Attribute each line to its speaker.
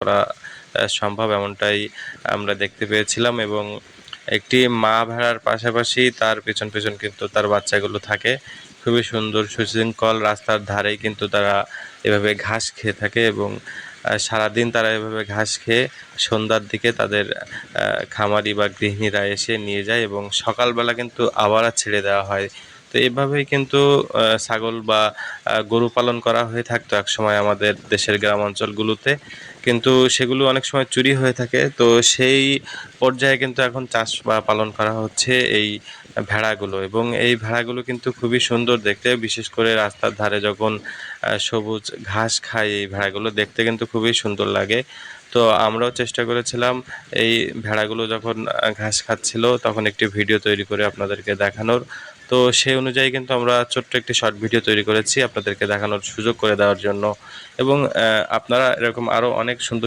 Speaker 1: করা সম্ভব এমনটাই আমরা দেখতে পেয়েছিলাম এবং একটি মা ভেড়ার পাশাপাশি তার পেছন পেছন কিন্তু তার বাচ্চাগুলো থাকে। খুবই সুন্দর সুশৃঙ্খল রাস্তার ধারেই কিন্তু তারা এভাবে ঘাস খেয়ে থাকে এবং সারাদিন তারা এভাবে ঘাস খেয়ে সন্ধ্যার দিকে তাদের খামারি বা গৃহিণীরা এসে নিয়ে যায় এবং সকালবেলা কিন্তু আবার ছেড়ে দেওয়া হয়। তো এভাবেই কিন্তু ছাগল বা গরু পালন করা হয়ে থাকতো একসময় আমাদের দেশের গ্রাম অঞ্চলগুলোতে। কিন্তু সেগুলো অনেক সময় চুরি হয়ে থাকে। তো সেই পর্যায়ে কিন্তু এখন চাষ বা পালন করা হচ্ছে এই ভেড়াগুলো। এবং এই ভেড়াগুলো কিন্তু খুবই সুন্দর দেখতে। বিশেষ করে রাস্তার ধারে যখন সবুজ ঘাস খায় এই ভেড়াগুলো, দেখতে কিন্তু খুবই সুন্দর লাগে। তো আমরাও চেষ্টা করেছিলাম এই ভেড়াগুলো যখন ঘাস খাচ্ছিল তখন একটি ভিডিও তৈরি করে আপনাদেরকে দেখানোর। তো সেই অনুযায়ী কিন্তু আমরা ছোট্ট একটি শর্ট ভিডিও তৈরি করেছি আপনাদেরকে দেখানোর সুযোগ করে দেওয়ার জন্য। এবং আপনারা এরকম আরও অনেক সুন্দর